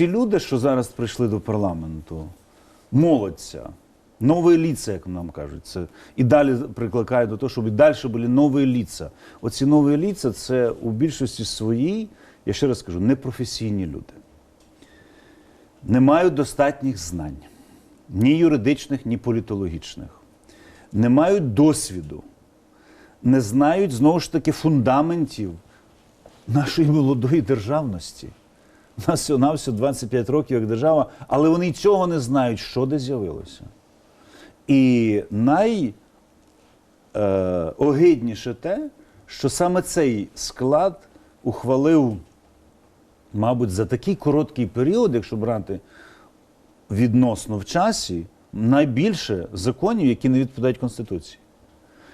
ці люди, що зараз прийшли до парламенту, молодця, нові ліца, як нам кажуть, це і далі прикликає до того, щоб і далі були нові ліца. Оці нові ліца це у більшості своїй, я ще раз скажу, непрофесійні люди. Не мають достатніх знань, ні юридичних, ні політологічних, не мають досвіду, не знають знову ж таки фундаментів нашої молодої державності. Нас всього навсього 25 років як держава, але вони цього не знають, що де з'явилося. І найогидніше те, що саме цей склад ухвалив, мабуть, за такий короткий період, якщо брати відносно в часі, найбільше законів, які не відповідають Конституції.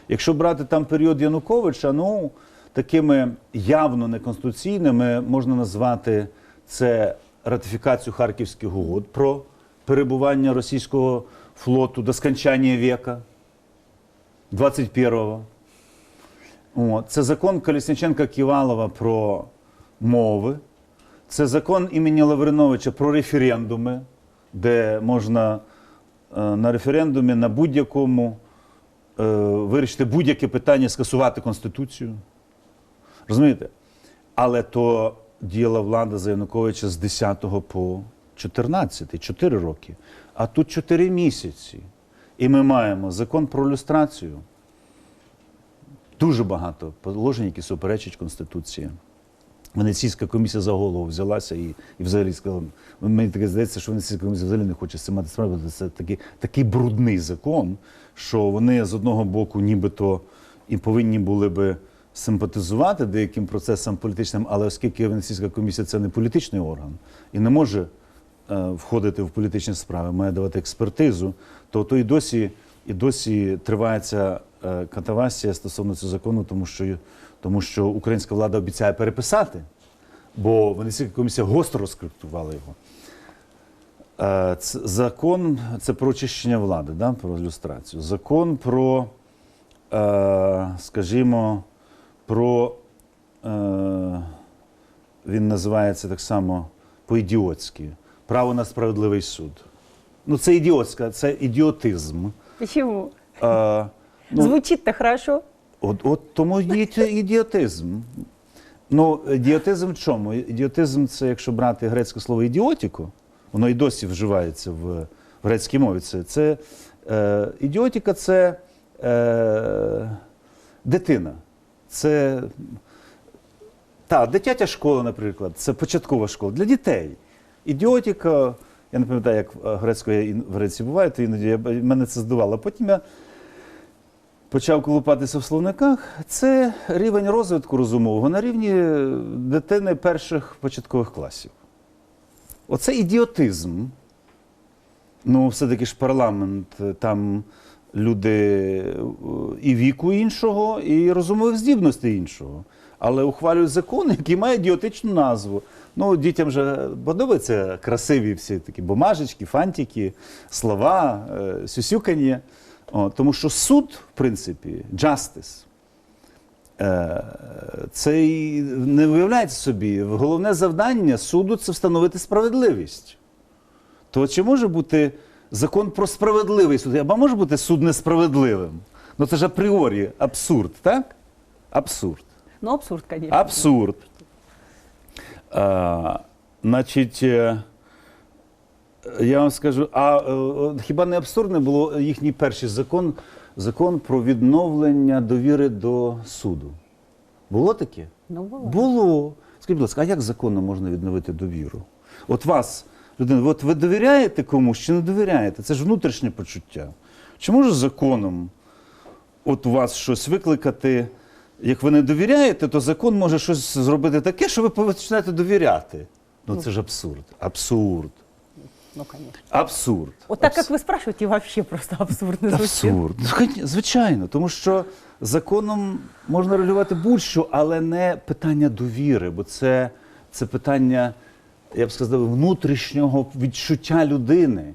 Якщо брати там період Януковича, ну такими явно неконституційними можна назвати це ратифікацію Харківських угод про перебування російського флоту до скончання віка 21-го. Це закон Колісниченка Ківалова про мови. Це закон імені Лавриновича про референдуми, де можна е, на референдумі на будь-якому е, вирішити будь-яке питання, скасувати Конституцію. Розумієте? Але то діяла влада за Януковича з 10 по 14, 4 роки. А тут 4 місяці. І ми маємо закон про люстрацію. Дуже багато положень, які суперечать Конституції. Венеційська комісія за голову взялася і, і взагалі сказала, мені таке здається, що Венеційська комісія взагалі не хоче з цим мати справу, це такий, такий брудний закон, що вони з одного боку нібито і повинні були би симпатизувати деяким процесам політичним, але оскільки Венеційська комісія це не політичний орган і не може е, входити в політичні справи, має давати експертизу, то, то і досі, і досі тривається е, катавасія стосовно цього закону, тому що, тому що українська влада обіцяє переписати, бо Венеційська комісія гостро розкриптувала його. Е, Закон це про очищення влади, да, про люстрацію. Закон про, скажімо, про е, він називається так само по-ідіотськи право на справедливий суд. Ну, це ідіотська, це ідіотизм. Почему? Е, ну, Звучит-то хорошо. От, от тому ідіотизм. Ну, ідіотизм в чому? Ідіотизм це, якщо брати грецьке слово ідіотіко, воно і досі вживається в, в грецькій мові. Це, це е, ідіотіка це е, дитина. Це та, дитяча школа, наприклад, це початкова школа для дітей. Ідіотіка, я не пам'ятаю, як е, грецькою в Греції буває, то іноді я, мене це здивувало. Потім я почав колупатися в словниках, це рівень розвитку розумового на рівні дитини перших початкових класів. Оце ідіотизм. Ну, все-таки ж парламент, е, там люди е, і віку іншого, і розумових здібностей іншого. Але ухвалюють закон, який має ідіотичну назву. Ну, дітям же подобаються красиві всі такі бумажечки, фантики, слова, е, сюсюкання. Тому що суд, в принципі, justice, е, це не виявляється собі. Головне завдання суду це встановити справедливість. То чи може бути закон про справедливий суд? Або може бути суд несправедливим? Ну це ж апріорі абсурд, так? Абсурд. Ну, абсурд, конечно. Абсурд. А, значить, е, я вам скажу, а е, хіба не абсурдне було їхній перший закон, закон про відновлення довіри до суду? Було таке? Ну, було. Було. Скажіть, будь ласка, а як законно можна відновити довіру? От вас, людина, от ви довіряєте комусь чи не довіряєте? Це ж внутрішнє почуття. Чи може законом от у вас щось викликати? Як ви не довіряєте, то закон може щось зробити таке, що ви починаєте довіряти. Ну це ж абсурд. Абсурд. Ну, конечно. Абсурд. Вот так, как вы спрашиваете, вообще просто абсурдно звучит. Абсурд. Ну, Звичайно, тому що законом можна регулювати будь-що, але не питання довіри, бо це, це питання, я б сказав, внутрішнього відчуття людини.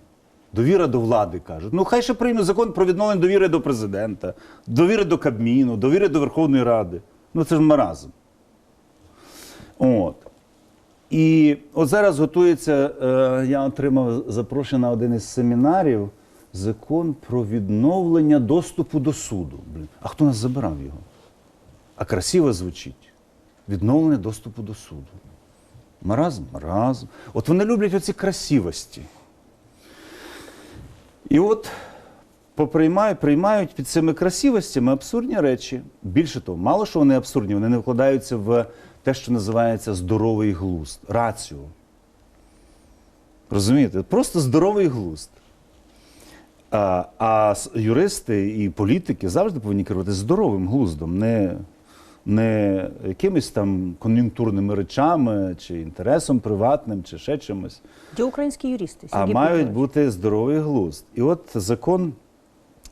Довіра до влади кажуть. Ну, хай ще прийме закон про відновлення довіри до президента, довіри до Кабміну, довіри до Верховної Ради. Ну це ж маразм. От. І от зараз готується, е, я отримав запрошення на один із семінарів закон про відновлення доступу до суду. Блін, а хто нас забирав його? А красиво звучить. Відновлення доступу до суду. Маразм, маразм. От вони люблять оці красивості. І от поприймають, приймають під цими красивостями абсурдні речі. Більше того, мало що вони абсурдні, вони не вкладаються в те, що називається здоровий глузд, раціо. Розумієте? Просто здоровий глузд. А, а юристи і політики завжди повинні керувати здоровим глуздом, не, не якимись там кон'юнктурними речами, чи інтересом приватним, чи ще чимось. Где украинские юристы? А Сергей мають Петрович? бути здоровий глузд. І от закон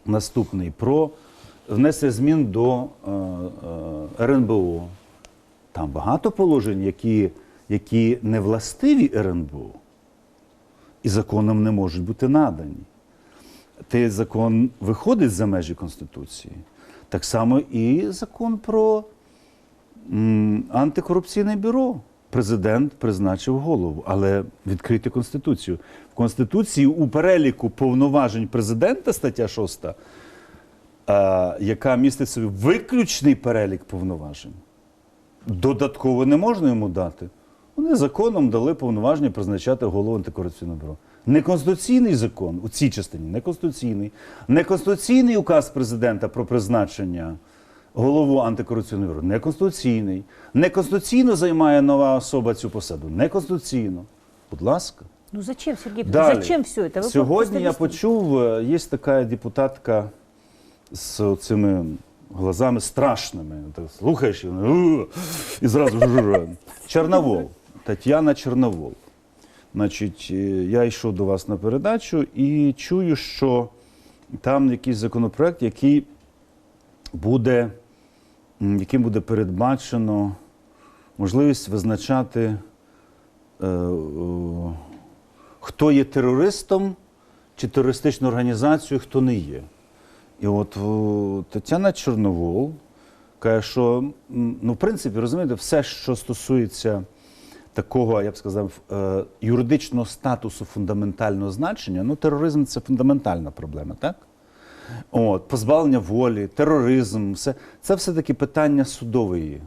наступний про внесення змін до е, е, РНБО. Там багато положень, які, які не властиві РНБО, і законом не можуть бути надані. Той закон виходить за межі Конституції. Так само і закон про антикорупційне бюро. Президент призначив голову, але відкрити Конституцію. В Конституції у переліку повноважень президента, стаття 6, е, яка містить собі виключний перелік повноважень. Додатково не можна йому дати. Вони законом дали повноваження призначати голову антикорупційного бюро. Неконституційний закон у цій частині неконституційний. Неконституційний указ президента про призначення голову антикорупційного бюро неконституційний. Неконституційно займає нова особа цю посаду. Неконституційно. Будь ласка. Ну зачем, Сергей Петрович? Далі. Зачем все это? Вы просто Сьогодні я объясните. почув, е, є така депутатка з цими глазами страшними. Так слухаєш, і, вона, «Ух!» і зразу жужжа. Чорновол. Тетяна Чорновол. Значить, е, я йшов до вас на передачу і чую, що там якийсь законопроект, який буде, м, яким буде передбачено можливість визначати. е, хто є терористом чи терористичною організацією, хто не є. І от Тетяна Чорновол каже, що ну, в принципі, розумієте, все, що стосується такого, я б сказав, е, юридичного статусу фундаментального значення, ну, тероризм це фундаментальна проблема, так? От, позбавлення волі, тероризм, все, це все-таки питання судової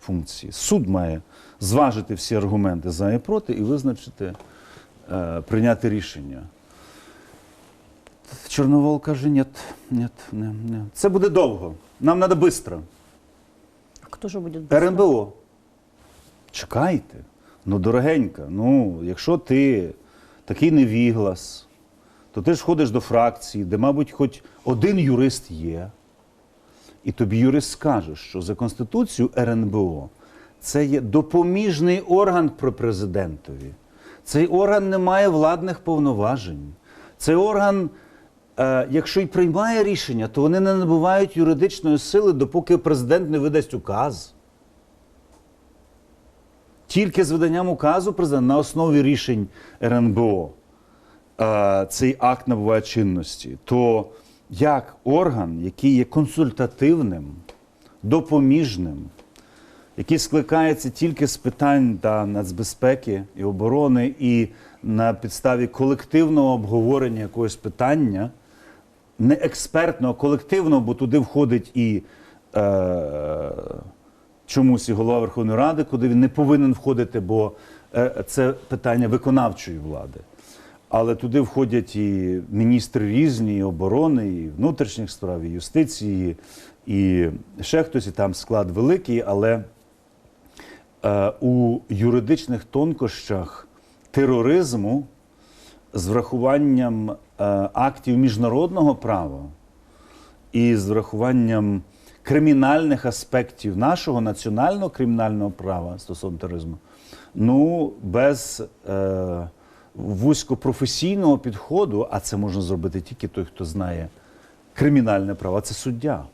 функції. Суд має зважити всі аргументи за і проти і визначити, е, прийняти рішення. Чорновол каже, ні, ні, ні, ні. Це буде довго. Нам треба швидко. А Кто же будет? быстро? РНБО. Чекайте. Ну, дорогенька, ну, якщо ти такий невіглас, то ти ж ходиш до фракції, де, мабуть, хоч один юрист є, і тобі юрист скаже, що за Конституцією РНБО це є допоміжний орган при президентові. Цей орган не має владних повноважень. Цей орган, е, якщо й приймає рішення, то вони не набувають юридичної сили, допоки президент не видасть указ. Тільки з виданням указу президента на основі рішень РНБО цей акт набуває чинності, то як орган, який є консультативним, допоміжним, який скликається тільки з питань та нацбезпеки і оборони, і на підставі колективного обговорення якогось питання, не експертного, а колективного, бо туди входить і е, чомусь і голова Верховної Ради, куди він не повинен входити, бо е, це питання виконавчої влади. Але туди входять і міністри різні, і оборони, і внутрішніх справ, і юстиції, і ще хтось, і там склад великий, але е, у юридичних тонкощах тероризму з врахуванням е, актів міжнародного права і з врахуванням кримінальних аспектів нашого національного кримінального права стосовно тероризму, ну, без е, вузькопрофесійного підходу, а це можна зробити тільки той, хто знає кримінальне право, це суддя.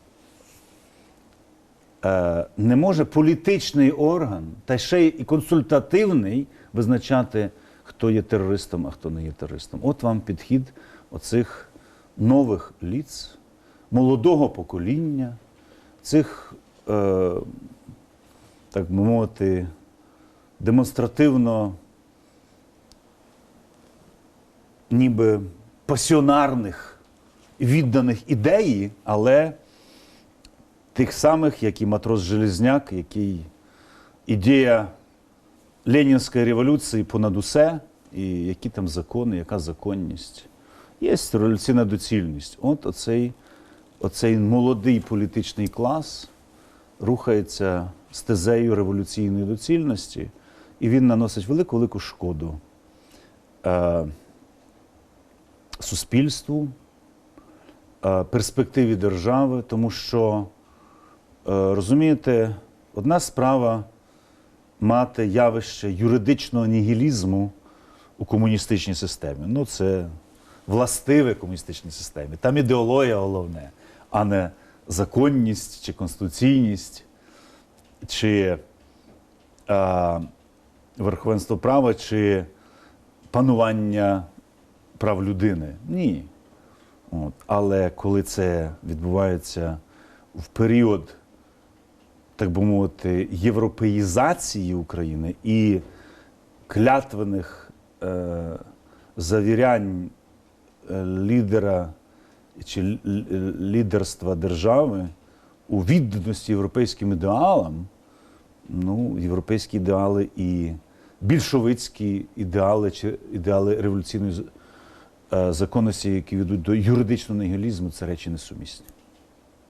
Е, не може політичний орган, та ще й консультативний, визначати, хто є терористом, а хто не є терористом. От вам підхід оцих нових ліц, молодого покоління, цих, е, так би мовити, демонстративно, ніби пасіонарних, відданих ідеї, але тих самих, як і матрос Железняк, який ідея Ленінської революції понад усе, і які там закони, яка законність. Є революційна доцільність. От оцей, оцей молодий політичний клас рухається стезею революційної доцільності, і він наносить велику-велику шкоду е, суспільству, е, перспективі держави, тому що, е, розумієте, одна справа мати явище юридичного нігілізму у комуністичній системі. Ну, це властиве комуністичній системі. Там ідеологія головне, а не законність чи конституційність, чи а, верховенство права, чи панування прав людини. Ні. От. Але коли це відбувається в період, так би мовити, європеїзації України і клятвених е, завірянь е, лідера чи лідерства держави у відданості європейським ідеалам, ну, європейські ідеали і більшовицькі ідеали чи ідеали революційної законності, які ведуть до юридичного нігілізму, це речі несумісні.